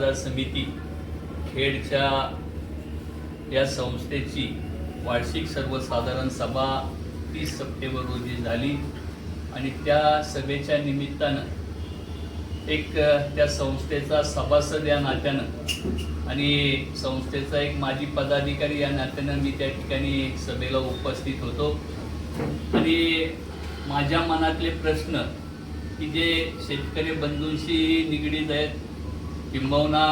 बाजार समिती खेडच्या या संस्थेची वार्षिक सर्वसाधारण सभा तीस सप्टेंबर रोजी झाली. आणि त्या सभेच्या निमित्तानं एक त्या संस्थेचा सभासद या नात्यानं आणि संस्थेचा एक माजी पदाधिकारी या नात्यानं मी त्या ठिकाणी सभेला उपस्थित होतो. आणि माझ्या मनातले प्रश्न की जे शेतकरी बंधूंशी निगडीत आहेत किंबहुना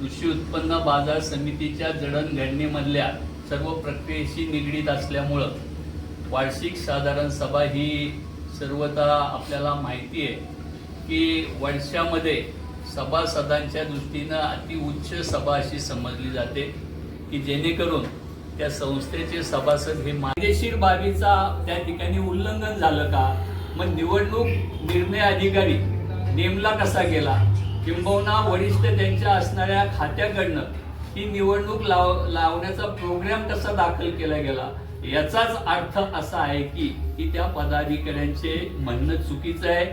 कृषी उत्पन्न बाजार समितीच्या जडणघडणीमधल्या सर्व प्रक्रियेशी निगडीत असल्यामुळं वार्षिक साधारण सभा ही सर्वता आपल्याला माहिती आहे की वर्षामध्ये सभासदांच्या दृष्टीनं अतिउच्च सभा अशी समजली जाते की जेणेकरून त्या संस्थेचे सभासद हे मायदेशीर बाबीचा त्या ठिकाणी उल्लंघन झालं का? मग निवडणूक निर्णय अधिकारी नेमला कसा गेला? किंबहुना वरिष्ठ त्यांच्या असणाऱ्या खात्याकडनं ही निवडणूक लाव लावण्याचा प्रोग्राम कसा दाखल केला गेला. याचाच अर्थ असा आहे की की त्या पदाधिकाऱ्यांचे म्हणणं चुकीचं आहे.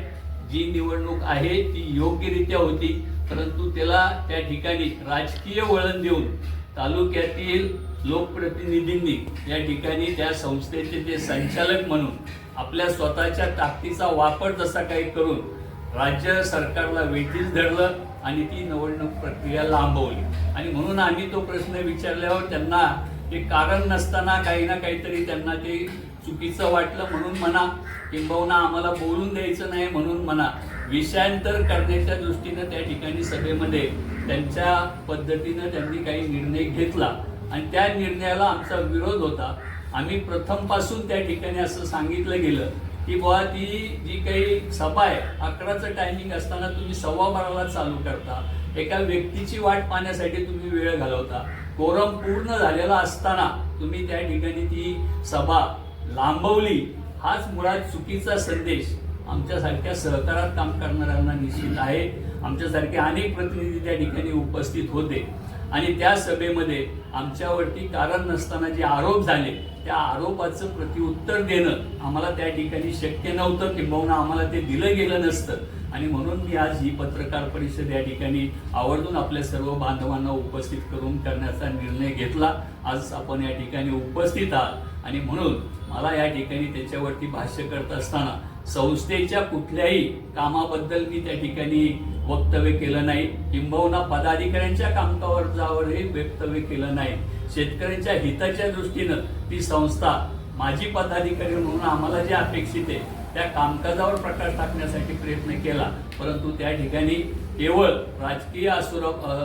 जी निवडणूक आहे ती योग्यरित्या होती. परंतु त्याला त्या ठिकाणी राजकीय वळण देऊन तालुक्यातील लोकप्रतिनिधींनी या ठिकाणी त्या संस्थेचे ते संचालक म्हणून आपल्या स्वतःच्या ताकदीचा वापर जसा काही करून राज्य सरकारला वेठीस धरलं आणि ती निवडणूक प्रक्रिया लांबवली. आणि म्हणून आम्ही तो प्रश्न विचारल्यावर त्यांना ते कारण नसताना काही ना काहीतरी त्यांना ते चुकीचं वाटलं म्हणून म्हणा किंबहुना आम्हाला बोलून द्यायचं नाही म्हणून म्हणा. विषयांतर करण्याच्या दृष्टीनं त्या ठिकाणी सभेमध्ये त्यांच्या पद्धतीनं त्यांनी काही निर्णय घेतला. आणि त्या निर्णयाला आमचा विरोध होता. आम्ही प्रथमपासून त्या ठिकाणी असं सांगितलं गेलं. की बुवा ती जी काही सभा आहे अकराचं टायमिंग असताना तुम्ही सव्वा बाराला चालू करता. एका व्यक्तीची वाट पाहण्यासाठी तुम्ही वेळ घालवता. कोरम पूर्ण झालेला असताना तुम्ही त्या ठिकाणी ती सभा लांबवली. हाच मुळात चुकीचा संदेश आमच्यासारख्या सहकारात काम करणाऱ्यांना निश्चित आहे. आमच्यासारखे अनेक प्रतिनिधी त्या ठिकाणी उपस्थित होते. आणि त्या सभेमध्ये आमच्यावरती कारण नसताना जे आरोप झाले त्या आरोपाचं प्रत्युत्तर देणं आम्हाला त्या ठिकाणी शक्य नव्हतं किंबहुना आम्हाला ते दिलं गेलं नसतं. आणि म्हणून मी आज ही पत्रकार परिषद या ठिकाणी आवर्जून आपल्या सर्व बांधवांना उपस्थित करून करण्याचा निर्णय घेतला. आज आपण या ठिकाणी उपस्थित आहात. आणि म्हणून मला या ठिकाणी त्याच्यावरती भाष्य करत असताना संस्थेच्या कुठल्याही कामाबद्दल मी त्या ठिकाणी वक्तव्य केलं नाही. किंबहुना पदाधिकाऱ्यांच्या कामकाजावरही वक्तव्य केलं नाही. शेतकऱ्यांच्या हिताच्या दृष्टीनं ती संस्था माझी पदाधिकारी म्हणून आम्हाला जे अपेक्षित आहे त्या कामकाजावर प्रकाश टाकण्यासाठी प्रयत्न केला. परंतु त्या ठिकाणी केवळ राजकीय असुर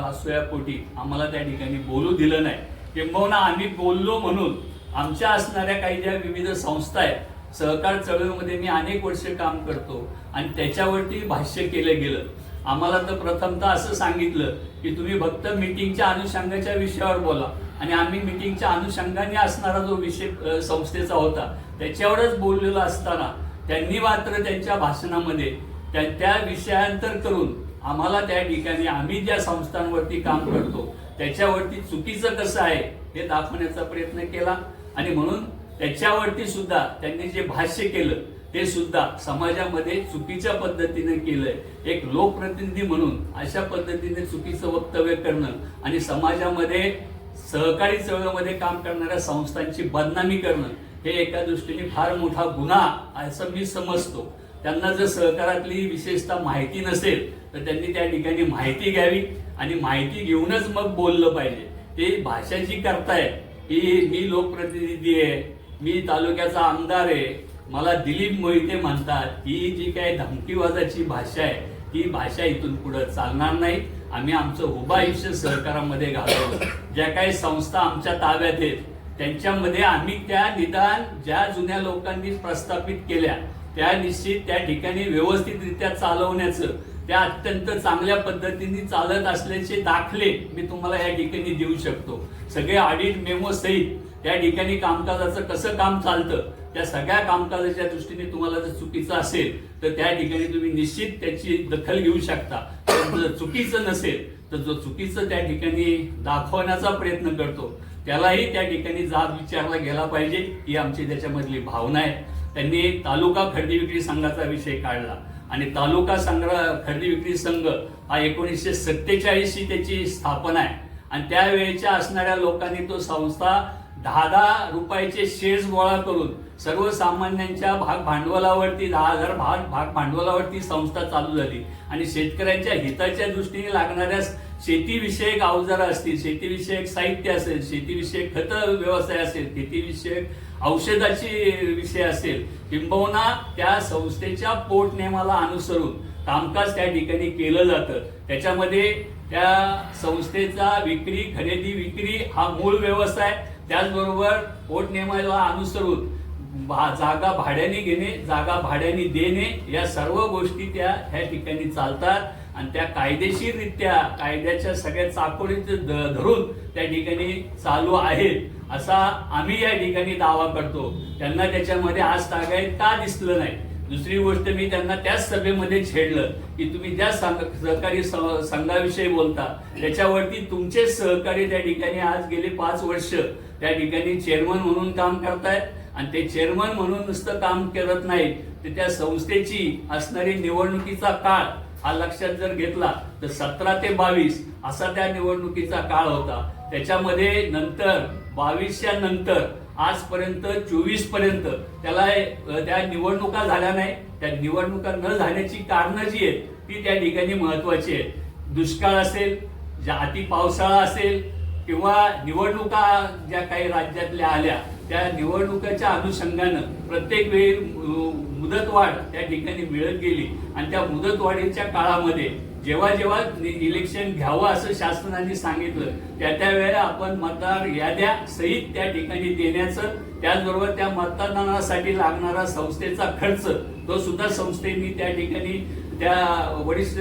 असुयापोटी आम्हाला त्या ठिकाणी बोलू दिलं नाही. किंबहुना आम्ही बोललो म्हणून आमच्या असणाऱ्या काही ज्या विविध संस्था आहेत सहकार चळवळीमध्ये मी अनेक वर्ष काम करतो आणि त्याच्यावरती भाष्य केलं गेलं. आम्हाला तर प्रथमतः असं सांगितलं की तुम्ही फक्त मिटिंगच्या अनुषंगाच्या विषयावर बोला. आणि आम्ही मिटिंगच्या अनुषंगाने असणारा जो विषय संस्थेचा होता त्याच्यावरच बोललेलो असताना त्यांनी मात्र त्यांच्या भाषणामध्ये त्या त्या विषयांतर करून आम्हाला त्या ठिकाणी आम्ही ज्या संस्थांवरती काम करतो त्याच्यावरती चुकीचं कसं आहे हे दाखवण्याचा प्रयत्न केला. आणि म्हणून त्याच्यावरती सुद्धा त्यांनी जे भाष्य केलं ते सुद्धा समाजामध्ये चुकीच्या पद्धतीने केलंय. एक लोकप्रतिनिधी म्हणून अशा पद्धतीने चुकीचं वक्तव्य करणं आणि समाजामध्ये सहकारी चळवळीमध्ये काम करणाऱ्या संस्थांची बदनामी करणं हे एका दृष्टीने फार मोठा गुन्हा असं मी समजतो. त्यांना जर सहकारातली विशेषतः माहिती नसेल तर त्यांनी त्या ठिकाणी माहिती घ्यावी आणि माहिती घेऊनच मग बोललं पाहिजे. ते भाषा जी करताय की मी लोकप्रतिनिधी आहे मी तालुक्याचा आमदार आहे मला दिलीप मोहिते म्हणतात ही जी काय धमकीवाजाची भाषा आहे ती भाषा इथून पुढे चालणार नाही. आम्ही आमचं उभं आयुष्य सहकारामध्ये घालवलं ज्या काही संस्था आमच्या ताब्यात आहेत त्यांच्यामध्ये आम्ही त्या निदान ज्या जुन्या लोकांनी प्रस्थापित केल्या त्या निश्चित त्या ठिकाणी व्यवस्थितरित्या चालवण्याचं त्या अत्यंत चांगल्या पद्धतीने चालत असल्याचे दाखले मी तुम्हाला या ठिकाणी देऊ शकतो. सगळे ऑडिट मेमो सहित त्या ठिकाणी कामकाजाचं कसं काम चालतं त्या सगळ्या कामकाजाच्या दृष्टीने तुम्हाला जर चुकीचं असेल तर त्या ठिकाणी तुम्ही निश्चित त्याची दखल घेऊ शकता. जर चुकीचं नसेल तर जो चुकीचं त्या ठिकाणी दाखवण्याचा प्रयत्न करतो त्यालाही त्या ठिकाणी जात विचारला गेला पाहिजे ही आमची त्याच्यामधली भावना आहे. त्यांनी तालुका खरेदी विक्री संघाचा विषय काढला. आणि तालुका संग्रह खरेदी विक्री संघ हा एकोणीसशे सत्तेचाळीसची त्याची स्थापना आहे. आणि त्यावेळेच्या असणाऱ्या लोकांनी तो संस्था दहा दहा रुपयाचे शेअर्स गोळा करून सर्वसामान्यांच्या भाग भांडवलावरती दहा हजार भाग भाग भांडवलावरती संस्था चालू झाली. आणि शेतकऱ्यांच्या हिताच्या दृष्टीने लागणाऱ्या शेतीविषयक अवजारं असतील शेतीविषयक साहित्य असेल शेतीविषयक खत व्यवसाय असेल शेतीविषयक औषधाची विषय असेल किंबहुना त्या संस्थेच्या पोटनेमाला अनुसरून कामकाज त्या ठिकाणी केलं जातं. त्याच्यामध्ये त्या संस्थेचा विक्री खरेदी विक्री हा मूळ व्यवसाय. त्याचबरोबर पोटनेमाला अनुसरून जागा भाड्याने घेणे जागा भाड्याने देणे या सर्व गोष्टी त्या ह्या ठिकाणी चालतात. आणि त्या कायदेशीररित्या कायद्याच्या सगळ्या चाकोरीत ध- धरून त्या ठिकाणी चालू आहेत असा आम्ही या ठिकाणी दावा करतो. त्यांना त्याच्यामध्ये आज तागायत का दिसलं नाही? दुसरी गोष्ट मी त्यांना त्याच सभेमध्ये छेडलं की तुम्ही ज्या संघ- सहकारी संघाविषयी बोलता त्याच्यावरती तुमचे सहकारी त्या ठिकाणी आज गेले पाच वर्ष त्या ठिकाणी चेअरमन म्हणून काम करतायत. आणि ते चेअरमन म्हणून नुसतं काम करत नाहीत. तर त्या संस्थेची असणारी निवडणुकीचा काळ हा लक्षात जर घेतला तर सतरा ते बावीस असा त्या निवडणुकीचा काळ होता. त्याच्यामध्ये नंतर बावीसच्या नंतर आजपर्यंत चोवीसपर्यंत त्याला त्या निवडणुका झाल्या नाही. त्या निवडणुका न झाल्याची कारणं जी आहेत ती त्या ठिकाणी महत्वाची आहेत. दुष्काळ असेल ज्या अति पावसाळा असेल किंवा निवडणुका ज्या काही राज्यातल्या आल्या त्या निवडणुकाच्या अनुषंगानं प्रत्येक वेळी मुदतवाढ त्या ठिकाणी मिळत गेली. आणि त्या मुदतवाढीच्या काळामध्ये जेव्हा जेव्हा इलेक्शन घ्यावं असं शासनाने सांगितलं त्या त्या वेळेला आपण मतदार याद्या सहित त्या ठिकाणी देण्याचं त्याचबरोबर त्या मतदानासाठी लागणारा संस्थेचा खर्च तो सुद्धा संस्थेने त्या ठिकाणी त्या वरिष्ठ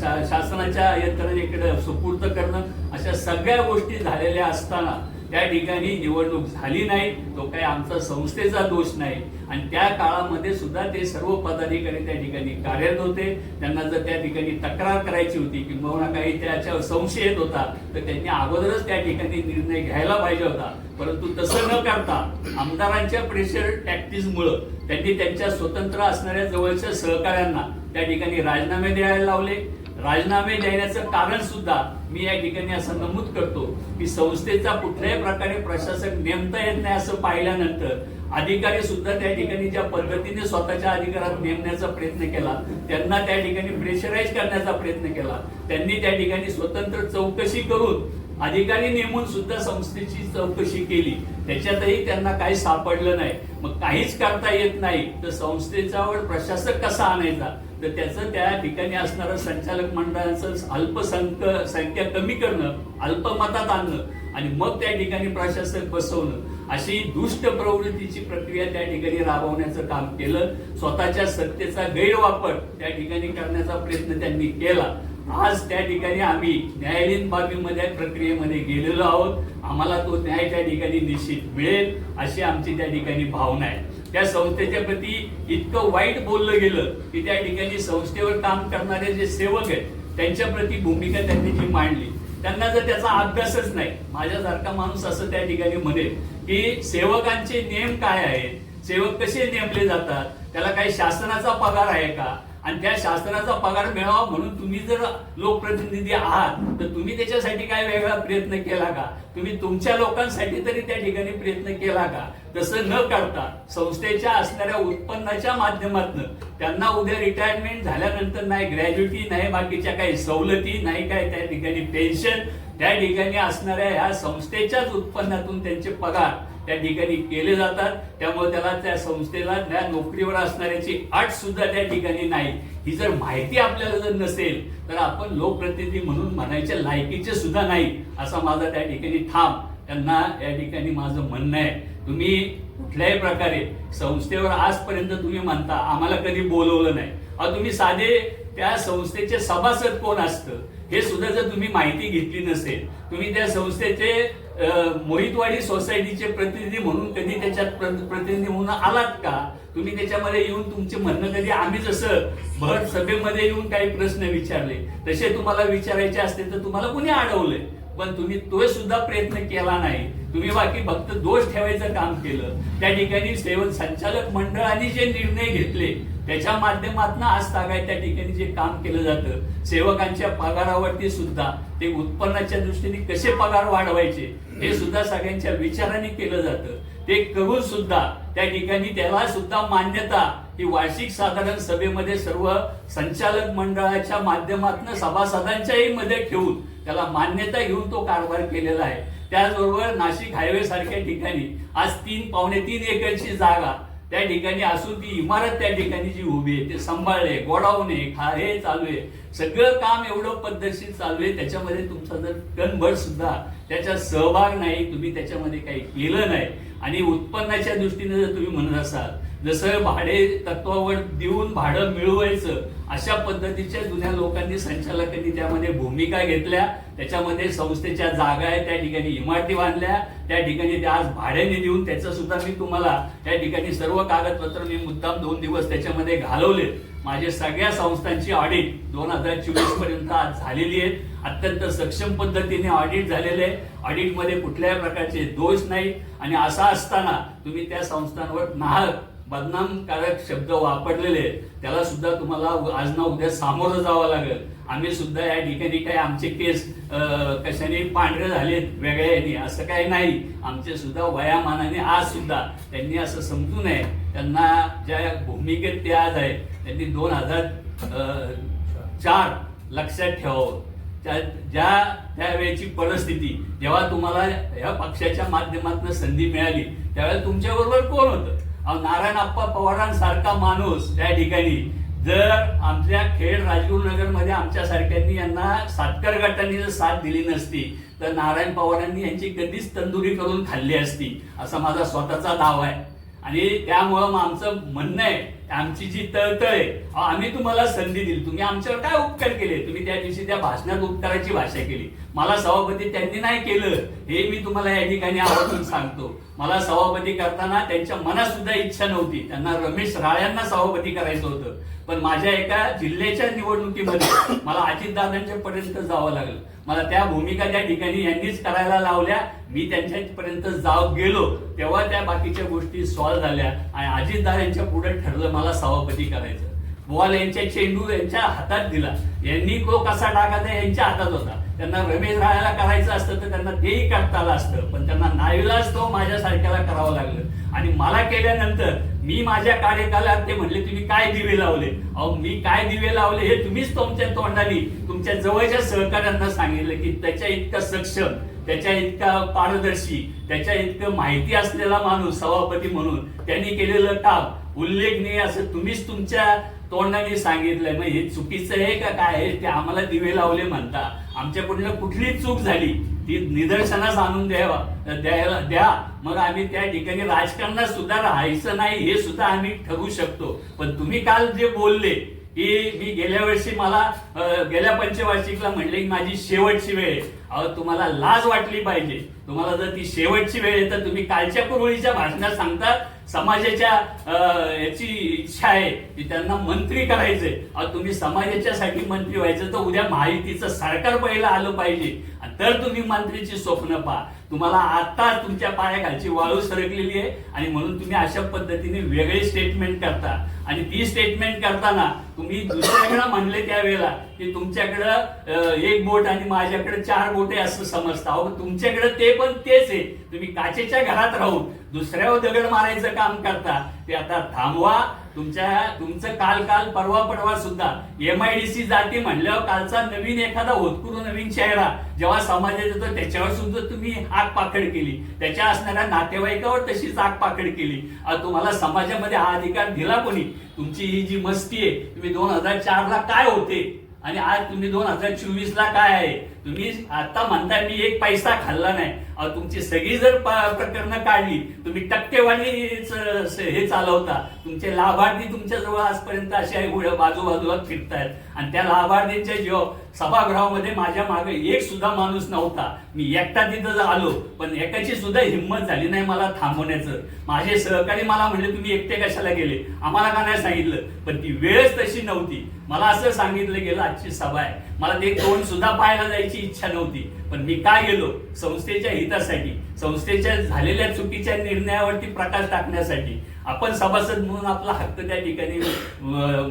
शा- शासनाच्या यंत्रणेकडे सुपूर्द करणं अशा सगळ्या गोष्टी झालेल्या असताना त्या ठिकाणी निवडणूक झाली नाही तो काही आमचा संस्थेचा दोष नाही. आणि त्या काळामध्ये सुद्धा ते सर्व पदाधिकारी त्या ठिकाणी कार्यरत होते. त्यांना जर त्या ठिकाणी तक्रार करायची होती किंवा काही त्याच्यावर संशय येत होता तर त्यांनी अगोदरच त्या ठिकाणी निर्णय घ्यायला पाहिजे होता. परंतु तसं न करता आमदारांच्या प्रेशर टॅक्टिसमुळं त्यांनी त्यांच्या स्वतंत्र असणाऱ्या जवळच्या सहकाऱ्यांना त्या ठिकाणी राजीनामे द्यायला लावले. राजीनामे देण्याचं कारण सुद्धा मी या ठिकाणी असं नमूद करतो की संस्थेचा कुठल्याही प्रकारे प्रशासक नेमता येत नाही असं पाहिल्यानंतर अधिकारी सुद्धा त्या ठिकाणी ज्या पद्धतीने स्वतःच्या अधिकारात नेमण्याचा प्रयत्न केला त्यांना त्या ठिकाणी प्रेशराईज करण्याचा प्रयत्न केला. त्यांनी त्या ठिकाणी स्वतंत्र चौकशी करून अधिकारी नेमून सुद्धा संस्थेची चौकशी केली. त्याच्यातही त्यांना काही सापडलं नाही. मग काहीच करता येत नाही. तर संस्थेच्यावर प्रशासक कसा आणायचा? तर त्याचं त्या ठिकाणी असणारं संचालक मंडळाचं अल्पसंख्य संख्या कमी करणं अल्पमतात आणणं आणि मग त्या ठिकाणी प्रशासक बसवणं. अशी दुष्ट प्रवृत्तीची प्रक्रिया त्या ठिकाणी राबवण्याचं काम केलं. स्वतःच्या सत्तेचा गैरवापर त्या ठिकाणी करण्याचा प्रयत्न त्यांनी केला. आज त्या ठिकाणी आम्ही न्यायालयीन बाबीमध्ये प्रक्रियेमध्ये गेलेलो आहोत. आम्हाला तो न्याय त्या ठिकाणी निश्चित मिळेल अशी आमची त्या ठिकाणी भावना आहे. त्या संस्थेच्या प्रती इतकं वाईट बोललं गेलं की त्या ठिकाणी संस्थेवर काम करणारे जे सेवक आहेत त्यांच्या प्रती भूमिका त्यांनी जी मांडली त्यांना जर त्याचा अभ्यासच नाही माझ्यासारखा माणूस असं त्या ठिकाणी म्हणेल की सेवकांचे नियम काय आहेत सेवक कसे नेमले जातात त्याला काही शासनाचा पगार आहे का आणि त्या शासनाचा पगार मिळावा म्हणून तुम्ही जर लोकप्रतिनिधी आहात तर तुम्ही त्याच्यासाठी काय वेगळा प्रयत्न केला का? तुम्ही तुमच्या लोकांसाठी तरी त्या ठिकाणी प्रयत्न केला का? तसं न करता संस्थेच्या असणाऱ्या उत्पन्नाच्या माध्यमातून त्यांना उद्या रिटायरमेंट झाल्यानंतर नाही ग्रॅज्युटी नाही बाकीच्या काही सवलती नाही काय त्या ठिकाणी पेन्शन त्या ठिकाणी असणाऱ्या ह्या संस्थेच्याच उत्पन्नातून त्यांचे पगार त्या ठिकाणी केले जातात. त्यामुळे त्याला त्या संस्थेला त्या नोकरीवर असणाऱ्याची अट सुद्धा त्या ठिकाणी नाही. ही जर माहिती आपल्याला जर नसेल तर आपण लोकप्रतिनिधी म्हणून म्हणायच्या लायकीचे सुद्धा नाही असा माझा त्या ठिकाणी थांब त्यांना या ठिकाणी माझं म्हणणं आहे. तुम्ही कुठल्याही प्रकारे संस्थेवर आजपर्यंत तुम्ही म्हणता आम्हाला कधी बोलवलं नाही. अहो तुम्ही साधे त्या संस्थेचे सभासद कोण असतं हे सुद्धा जर तुम्ही माहिती घेतली नसेल तुम्ही त्या संस्थेचे मोहितवाडी सोसायटीचे प्रतिनिधी म्हणून कधी त्याच्यात प्रतिनिधी म्हणून आलात का? तुम्ही त्याच्यामध्ये येऊन तुमचे म्हणणं कधी आम्ही जसं भर सभेमध्ये येऊन काही प्रश्न विचारले तसे तुम्हाला विचारायचे असते तर तुम्हाला कुणी अडवलंय? पण तुम्ही तो सुद्धा प्रयत्न केला नाही. तुम्ही बाकी फक्त दोष ठेवायचं काम केलं. त्या ठिकाणी सेवन संचालक मंडळाने जे निर्णय घेतले त्याच्या माध्यमातून आज तागाय त्या ठिकाणी जे काम केलं जातं सेवकांच्या पगारावरती सुद्धा ते उत्पन्नाच्या दृष्टीने कसे पगार वाढवायचे हे सुद्धा सगळ्यांच्या विचाराने केलं जातं. ते करून सुद्धा त्या ठिकाणी त्याला सुद्धा मान्यता ही वार्षिक साधारण सभेमध्ये सर्व संचालक मंडळाच्या माध्यमातून सभासदांच्याही मध्ये ठेवून त्याला मान्यता घेऊन तो कारभार केलेला आहे. त्याचबरोबर नाशिक हायवे सारख्या ठिकाणी आज तीन पावणे तीन एकरची जागा त्या ठिकाणी असून ती इमारत त्या ठिकाणी जी उभी आहे ते सांभाळले गोडावणे आहे खा हे चालू आहे. सगळं काम एवढं पद्धतशीर चालू आहे त्याच्यामध्ये तुमचा जर कणभर सुद्धा त्याचा सहभाग नाही तुम्ही त्याच्यामध्ये काही केलं नाही. आणि उत्पन्नाच्या दृष्टीने जर तुम्ही म्हणत असाल जसं भाडे तत्वावर देऊन भाडं मिळवायचं अशा पद्धतीच्या जुन्या लोकांनी संचालकांनी त्यामध्ये भूमिका घेतल्या. त्याच्यामध्ये संस्थेच्या जागा आहे त्या ठिकाणी इमारती बांधल्या. त्या ठिकाणी त्या आज भाड्याने देऊन त्याचं सुद्धा मी तुम्हाला त्या ठिकाणी सर्व कागदपत्र मी मुद्दाम दोन दिवस त्याच्यामध्ये घालवले. माझे सगळ्या संस्थांची ऑडिट दोन हजार चोवीसपर्यंत आज झालेली आहे. अत्यंत सक्षम पद्धतीने ऑडिट झालेले आहे. ऑडिटमध्ये कुठल्याही प्रकारचे दोष नाही. आणि असा असताना तुम्ही त्या संस्थांवर नाहक बदनामकारक शब्द वापरलेले आहेत. त्याला सुद्धा तुम्हाला आज ना उद्या सामोरं जावं लागेल. आम्ही सुद्धा या ठिकाणी काही आमचे केस कशाने पांढरे झालेत वेगळ्या याने असं काही नाही. आमचे सुद्धा वयामानाने आज सुद्धा त्यांनी असं समजू नये. त्यांना ज्या भूमिकेत ते आज आहे त्यांनी दोन हजार चार लक्षात ठेवावं. त्या ज्या त्यावेळेची परिस्थिती जेव्हा तुम्हाला या पक्षाच्या माध्यमातून संधी मिळाली त्यावेळेला तुमच्याबरोबर कोण होतं? नारायण आप्पा पवारांसारखा माणूस त्या ठिकाणी जर आमच्या खेड राजगुरुनगरमध्ये आमच्यासारख्यांनी आमच्या सारख्यांनी यांना सातकर गटांनी जर साथ दिली नसती तर नारायण पवारांनी यांची कधीच तंदुरी करून खाल्ली असती असा माझा स्वतःचा दावा आहे. आणि त्यामुळं मग आमचं म्हणणं आहे आमची जी तळतळ आहे आम्ही तुम्हाला संधी दिली. तुम्ही आमच्यावर काय उपकार केले? तुम्ही त्या दिवशी त्या भाषणात उपकाराची भाषा केली. मला सभापती त्यांनी नाही केलं हे मी तुम्हाला या ठिकाणी आवर्जून सांगतो. मला सभापती करताना त्यांच्या मनात सुद्धा इच्छा नव्हती. त्यांना रमेश राळ्यांना सभापती करायचं होतं. पण माझ्या एका जिल्ह्याच्या निवडणुकीमध्ये मला अजितदादांच्या पर्यंत जावं लागलं. मला त्या भूमिका त्या ठिकाणी यांनीच करायला लावल्या. मी त्यांच्यापर्यंत जाव गेलो. तेव्हा त्या बाकीच्या गोष्टी सॉल्व्ह झाल्या आणि अजितदादांच्या पुढे ठरलं मला सभापती करायचं. बॉल यांच्या चेंडू यांच्या हातात दिला. यांनी तो कसा टाकायचा यांच्या हातात होता. त्यांना रमेश राहायला करायचं असतं तर त्यांना तेही करता आलं असतं. पण त्यांना नाईलाज तो माझ्यासारख्याला करावं लागलं. आणि मला केल्यानंतर मी माझ्या कार्यकालात ते म्हणले तुम्ही काय दिवे लावले? अहो मी काय दिवे लावले हे तुम्हीच तुमच्या तोंडाने तुमच्या जवळच्या सहकाऱ्यांना सांगितलं की त्याच्या इतका सक्षम त्याच्या इतका पारदर्शी त्याच्या इतकं माहिती असलेला माणूस सभापती म्हणून त्यांनी केलेलं काम उल्लेखनीय असं तुम्हीच तुमच्या तोंडाने सांगितलंय. मग हे चुकीचं आहे का? काय आहे? ते आम्हाला दिवे लावले म्हणता. आमच्याकडनं कुठली चूक झाली. ती निदर्शनास आणून द्यावा द्यायला द्या. मग आम्ही त्या ठिकाणी राजकारणात सुद्धा राहायचं नाही हे सुद्धा आम्ही ठरवू शकतो. पण तुम्ही काल जे बोलले की मी गेल्या वर्षी मला गेल्या पंचवार्षिकला म्हणले की माझी शेवटची वेळ आहे. अहो तुम्हाला लाज वाटली पाहिजे. तुम्हाला जर ती शेवटची वेळ आहे तर तुम्ही कालच्या कुरवळीच्या भाषणात सांगता समाजाच्या अं, याची इच्छा आहे की त्यांना मंत्री करायचंय. अहो तुम्ही समाजाच्यासाठी मंत्री व्हायचं तर उद्या माहितीचं सरकार पहिलं आलं पाहिजे. तर तुम्ही मंत्रीची स्वप्न पहा. तुम्हाला आता तुमच्या पायाखालची वाळू सरकलेली आहे आणि म्हणून तुम्ही अशा पद्धतीने वेगळे स्टेटमेंट करता. आणि ती स्टेटमेंट करताना तुम्ही दुसऱ्याकडे म्हणले त्यावेळेला की तुमच्याकडं एक बोट आणि माझ्याकडे चार बोटे असं समजता. अहो तुमच्याकडे ते पण तेच आहे. तुम्ही काचेच्या घरात राहून दुसऱ्यावर दगड मारायचं काम करता ते आता थांबवा. तुमच्या तुमचं काल काल परवा परवा सुद्धा एम आय डी सी जाती म्हणल्यावर कालचा नवीन एखादा होतकुरू नवीन चेहरा जेव्हा समाजात येतो त्याच्यावर सुद्धा तुम्ही आग पाकड केली. त्याच्या असणाऱ्या नातेवाईकावर तशीच आग पाकड केली. तुम्हाला समाजामध्ये हा अधिकार दिला कोणी? तुमची ही जी मस्ती आहे तुम्ही दोन हजार चार ला काय होते? आणि आज तुम्ही दोन हजार चोवीस ला काय आहे? तुम्ही आता म्हणताय मी एक पैसा खाल्ला नाही. अहो, तुमची सगळी जर प्रकरणं काढली तुम्ही टक्केवारी हे चालवता. तुमचे लाभार्थी तुमच्या जवळ आजपर्यंत असे आहे बाजूबाजूला फिरतायत. आणि त्या लाभार्थींच्या जेव्हा सभागृहामध्ये माझ्या मागे एक सुद्धा माणूस नव्हता. मी एकटा तिथं आलो पण एकाची सुद्धा हिंमत झाली नाही मला थांबवण्याचं. माझे सहकारी मला म्हणले तुम्ही एकटे कशाला गेले? आम्हाला का नाही सांगितलं पण ती वेळच तशी नव्हती. मला असं सांगितलं गेलं आजची सभा आहे. मला ते तोंड सुद्धा पाहायला जायची इच्छा नव्हती. पण मी का गेलो? संस्थेच्या हितासाठी संस्थेच्या झालेल्या चुकीच्या निर्णयावरती प्रकाश टाकण्यासाठी. आपण सभासद म्हणून आपला हक्क त्या ठिकाणी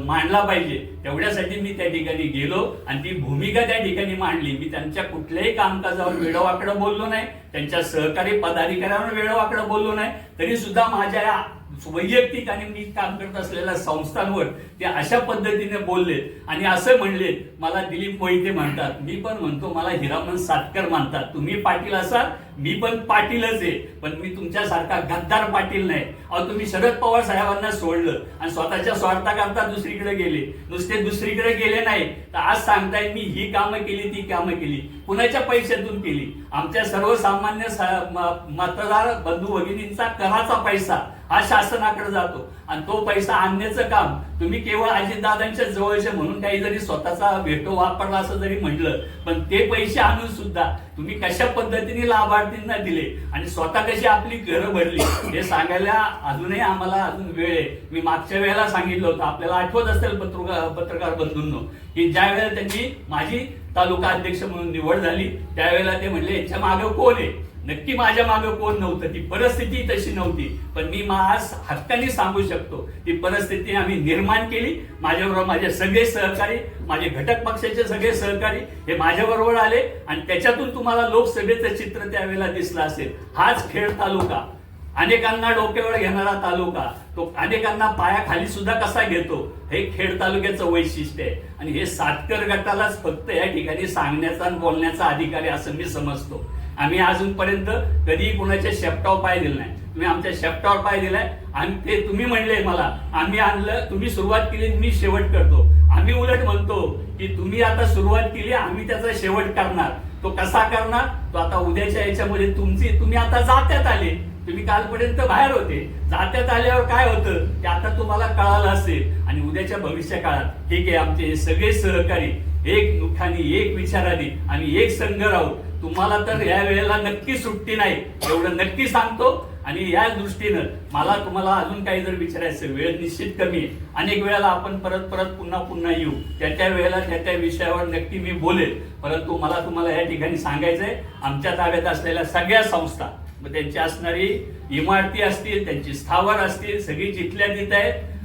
मांडला पाहिजे. तेवढ्यासाठी मी त्या ठिकाणी गेलो आणि ती भूमिका त्या ठिकाणी मांडली. मी त्यांच्या कुठल्याही कामकाजावर वेळोवाकडं बोललो नाही. त्यांच्या सहकारी पदाधिकाऱ्यांवर वेळोवाकडं बोललो नाही. तरी सुद्धा माझ्या या वैयक्तिक आणि मी काम करत असलेल्या संस्थांवर ते अशा पद्धतीने बोलले आणि असं म्हणले मला दिलीप मोहिते म्हणतात. मी पण म्हणतो मला हिरामन सातकर म्हणतात तुम्ही पाटील असाल मी पण पाटीलच आहे. पण मी तुमच्यासारखा गद्दार पाटील नाही. अहो तुम्ही शरद पवार साहेबांना सोडलं आणि स्वतःच्या स्वार्थाकरता दुसरीकडे गेले. नुसते दुसरीकडे गेले नाही. तर आज सांगताय मी ही कामं केली ती कामं केली. कुणाच्या पैशातून केली? आमच्या सर्वसामान्य म- मतदार बंधू भगिनींचा कराचा पैसा. हा शासनाकडे जातो. आणि तो पैसा आणण्याचं काम तुम्ही केवळ अजितदादांच्या जवळचे म्हणून काही जरी स्वतःचा भेटो वापरला असं जरी म्हटलं पण ते पैसे आणून सुद्धा तुम्ही कशा पद्धतीने लाभार्थींना दिले आणि स्वतः कशी आपली घरं भरली हे सांगायला अजूनही आम्हाला अजून वेळ आहे. मी मागच्या वेळेला सांगितलं होतं आपल्याला आठवत असेल पत्रकार पत्रकार बंधूंनो की ज्या वेळेला त्यांची माझी तालुका अध्यक्ष म्हणून निवड झाली त्यावेळेला ते म्हणले याच्या मागे कोण आहे? नक्की माझ्या मागे कोण नव्हतं? ती परिस्थिती तशी नव्हती. पण मी आज हक्काने सांगू शकतो ती परिस्थिती आम्ही निर्माण केली. माझ्याबरोबर माझे सगळे सहकारी माझे घटक पक्षाचे सगळे सहकारी हे माझ्याबरोबर आले. आणि त्याच्यातून तुम्हाला लोकसभेचं चित्र त्यावेळेला दिसलं असेल. हाच खेड तालुका. अनेकांना डोक्यावर घेणारा तालुका. तो अनेकांना पायाखाली सुद्धा कसा घेतो? हे खेड तालुक्याचं वैशिष्ट्य आहे. आणि हे सातकर गटालाच फक्त या ठिकाणी सांगण्याचा आणि बोलण्याचा अधिकार आहे असं मी समजतो. आम्ही अजूनपर्यंत कधीही कुणाच्या शेपटावर पाय दिला नाही. तुम्ही आमच्या शेपटावर पाय दिलाय आणि ते तुम्ही म्हणले मला. आम्ही आणलं तुम्ही सुरुवात केली मी शेवट करतो. आम्ही उलट म्हणतो की तुम्ही आता सुरुवात केली आम्ही त्याचा शेवट करणार. तो कसा करणार? तो आता उद्याच्या याच्यामध्ये तुमची तुम्ही आता जात्यात आले. तुम्ही कालपर्यंत बाहेर होते. जात्यात आल्यावर काय होतं? ते आता तुम्हाला कळालं असेल. आणि उद्याच्या भविष्य काळात ठीक आहे आमचे हे सगळे सहकारी एक मुखाने एक विचाराने आणि एक संघ राहू. तुम्हाला तर या वेळेला नक्की सुट्टी नाही. एवढं नक्की सांगतो. आणि या दृष्टीनं मला तुम्हाला अजून काही जर विचारायचं वेळ निश्चित कमी आहे. अनेक वेळेला आपण परत परत पुन्हा पुन्हा येऊ. त्या त्या वेळेला त्या त्या विषयावर नक्की मी बोलेल. परंतु मला तुम्हाला या ठिकाणी सांगायचंय आमच्या ताब्यात असलेल्या सगळ्या संस्था मग त्यांची असणारी इमारती असतील त्यांची स्थावर असतील सगळी जिथल्या तिथं आहेत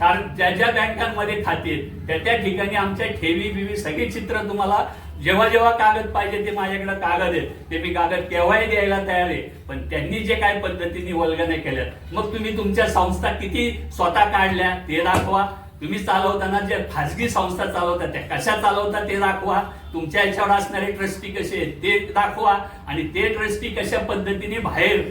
कारण ज्या ज्या बँकांमध्ये खाते आहेत, त्या त्या ठिकाणी आमच्या ठेवी बिवी सगळी चित्र तुम्हाला जेव्हा जेव्हा कागद पाहिजे ते माझ्याकडे कागद आहेत ते मी कागद केव्हाही द्यायला तयार आहे. पण त्यांनी जे काय पद्धतीने वल्गने केल्यात मग तुम्ही तुमच्या संस्था किती स्वतः काढल्या ते दाखवा. तुम्ही चालवताना जे खाजगी संस्था चालवतात त्या कशा चालवता ते दाखवा. तुमच्या याच्यावर असणारे ट्रस्टी कसे आहेत ते दाखवा. आणि ते ट्रस्टी कशा पद्धतीने बाहेर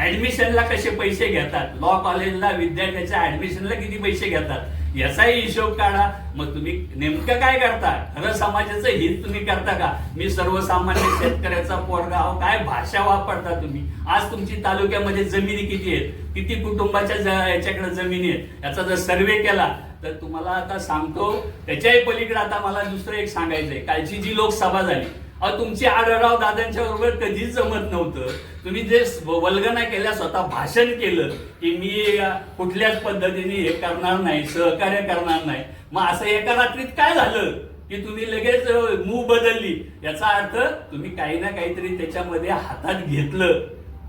ऍडमिशनला कसे पैसे घेतात? लॉ कॉलेजला विद्यार्थ्याच्या ऍडमिशनला किती पैसे घेतात? याचाही हिशोब काढा. मग तुम्ही नेमकं काय करता? खरं समाजाचं हित तुम्ही करता का? मी सर्वसामान्य शेतकऱ्याचा पोरगा हो काय भाषा वापरता तुम्ही? आज तुमची तालुक्यामध्ये जमिनी किती आहेत? किती कुटुंबाच्या याच्याकडे जमिनी आहेत? याचा जर सर्वे केला तर तुम्हाला आता सांगतो त्याच्याही पलीकडे आता मला दुसरं एक सांगायचंय. कालची जी लोकसभा झाली अहो तुमची आढळराव दादांच्या बरोबर कधीच जमत नव्हतं. तुम्ही जे वल्गना केल्या स्वतः भाषण केलं की मी कुठल्याच पद्धतीने हे करणार नाही सहकार्य करणार नाही. मग असं एका रात्रीत काय झालं की तुम्ही लगेच मूव बदलली? याचा अर्थ तुम्ही काही ना काहीतरी त्याच्यामध्ये हातात घेतलं.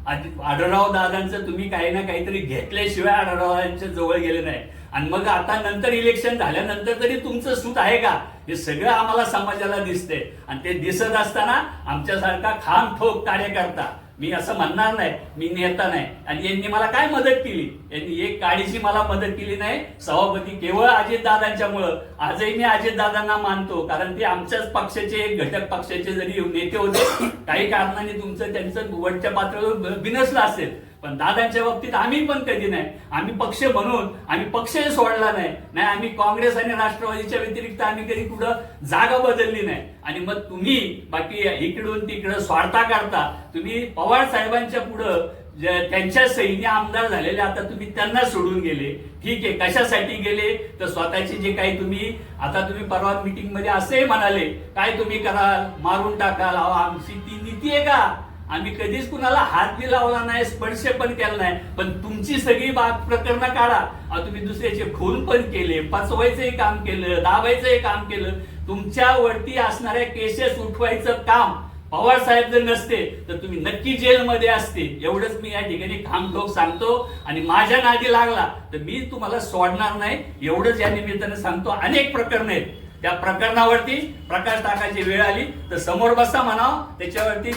आडराव आढळराव दादांचं तुम्ही काही ना काहीतरी घेतल्याशिवाय आढळरावांच्या जवळ गेले नाही. आणि मग आता नंतर इलेक्शन झाल्यानंतर तरी तुमचं सूट आहे का? हे सगळं आम्हाला समाजाला दिसतंय आणि ते दिसत असताना आमच्यासारखा खाम ठोक कार्यकर्ता मी असं म्हणणार नाही मी नेता नाही. आणि यांनी मला काय मदत केली? यांनी एक काळीची मला मदत केली नाही. सभापती केवळ अजितदादांच्यामुळं. आजही मी अजितदादांना मानतो कारण ते आमच्याच पक्षाचे एक घटक पक्षाचे जरी नेते होते काही कारणाने तुमचं त्यांचं वरच्या पातळीवर बिनसलं असेल. पण दादांच्या बाबतीत आम्ही पण कधी नाही. आम्ही पक्ष म्हणून आम्ही पक्षही सोडला नाही. नाही आम्ही काँग्रेस आणि राष्ट्रवादीच्या व्यतिरिक्त आम्ही कधी कुठं जागा बदलली नाही. आणि मग तुम्ही बाकी इकडून तिकडं स्वार्था करता तुम्ही पवार साहेबांच्या पुढं त्यांच्या सैन्य आमदार झालेले आता तुम्ही त्यांना सोडून गेले. ठीक आहे कशासाठी गेले? तर स्वतःची जे काही तुम्ही आता तुम्ही परवा मिटिंगमध्ये असेही म्हणाले काय तुम्ही कराल मारून टाकाल? अहो आमची ती नीती आहे का? आम्ही कधीच कुणाला हात बी लावला नाही स्पर्श पण केला नाही. पण तुमची सगळी बाब प्रकरणं काढा. तुम्ही दुसऱ्याचे खून पण केले पचवायचंही काम केलं दाबायचंही काम केलं. तुमच्यावरती असणाऱ्या केसेस उठवायचं काम पवार साहेब जर नसते तर तुम्ही नक्की जेलमध्ये असते. एवढंच मी या ठिकाणी खामठोक सांगतो. आणि माझ्या नादी लागला तर मी तुम्हाला सोडणार नाही. एवढंच या निमित्तानं सांगतो. अनेक प्रकरण आहेत. त्या प्रकरणावरती प्रकाश टाकायची वेळ आली तर समोर बसा म्हणावं त्याच्यावरती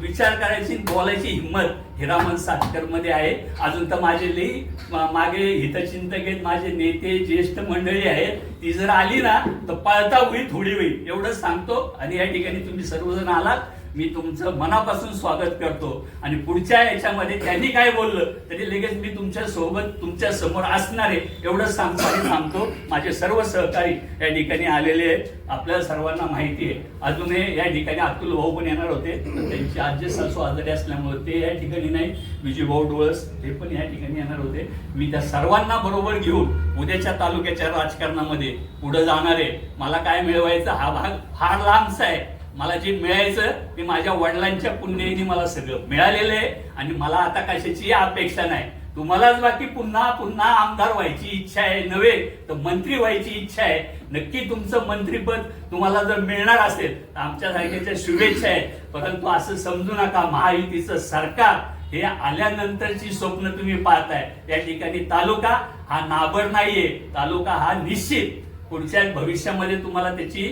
विचार करायची बोलायची हिंमत हिरामन सातकरमध्ये आहे. अजून तर माझे लई मागे हितचिंतक आहेत माझे नेते ज्येष्ठ मंडळी आहेत ती जर आली ना तर पळता होईल थोडी होईल. एवढंच सांगतो आणि या ठिकाणी तुम्ही सर्वजण आलात. मी तुमचं मनापासून स्वागत करतो. आणि पुढच्या याच्यामध्ये त्यांनी काय बोललं तरी लगेच मी तुमच्यासोबत तुमच्यासमोर असणार आहे एवढंच सांगतो आणि सांगतो माझे सर्व सहकारी या ठिकाणी आलेले आहेत. आपल्याला सर्वांना माहिती आहे. अजूनही या ठिकाणी अतुल भाऊ पण येणार होते. तर त्यांची आजी सासू आजारी असल्यामुळे ते या ठिकाणी नाही. विजय भाऊ डोळस ते पण या ठिकाणी येणार होते. मी त्या सर्वांना बरोबर घेऊन उद्याच्या तालुक्याच्या राजकारणामध्ये पुढे जाणार आहे. मला काय मिळवायचं हा भाग फार लांबचा आहे. मला जे मिळायचं ते माझ्या वडिलांच्या पुण्याने मला सगळं मिळालेलं आहे आणि मला आता कशाची अपेक्षा नाही. तुम्हालाच बाकी पुन्हा पुन्हा आमदार व्हायची इच्छा आहे नव्हे तर मंत्री व्हायची इच्छा आहे. नक्की तुमचं मंत्रीपद तुम्हाला जर मिळणार असेल तर आमच्या सारख्याच्या शुभेच्छा आहेत. परंतु असं समजू नका महायुतीचं सरकार हे आल्यानंतरची स्वप्न तुम्ही पाहताय. या ठिकाणी तालुका हा नाबर नाहीये. तालुका हा निश्चित. पुढच्या भविष्यामध्ये तुम्हाला त्याची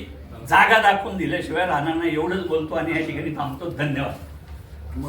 जागा दाखवून दिल्याशिवाय राहणार नाही एवढंच बोलतो आणि या ठिकाणी थांबतो. धन्यवाद.